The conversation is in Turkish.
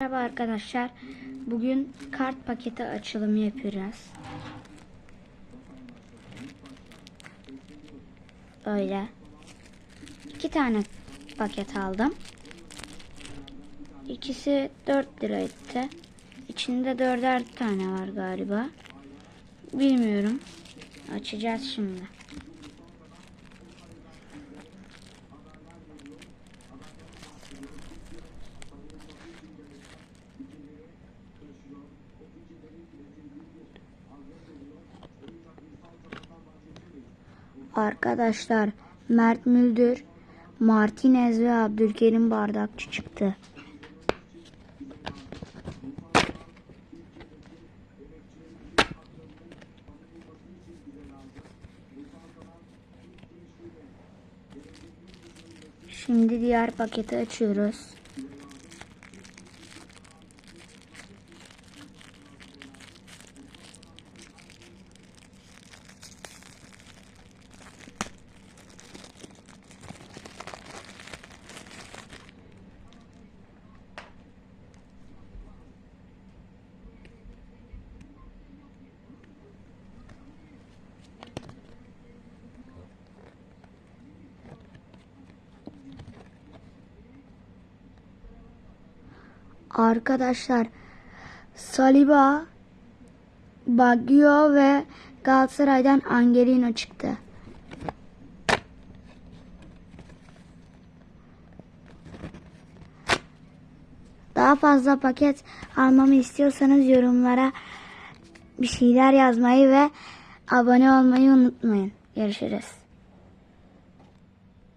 Merhaba arkadaşlar. Bugün kart paketi açılımı yapacağız. Öyle. İki tane paket aldım. İkisi 4 lira etti. İçinde dörder tane var galiba. Bilmiyorum. Açacağız şimdi. Arkadaşlar Mert Müldür, Martinez ve Abdülkerim Bardakçı çıktı. Şimdi diğer paketi açıyoruz. Arkadaşlar Saliba, Baggio ve Galatasaray'dan Angelino çıktı. Daha fazla paket almamı istiyorsanız yorumlara bir şeyler yazmayı ve abone olmayı unutmayın. Görüşürüz.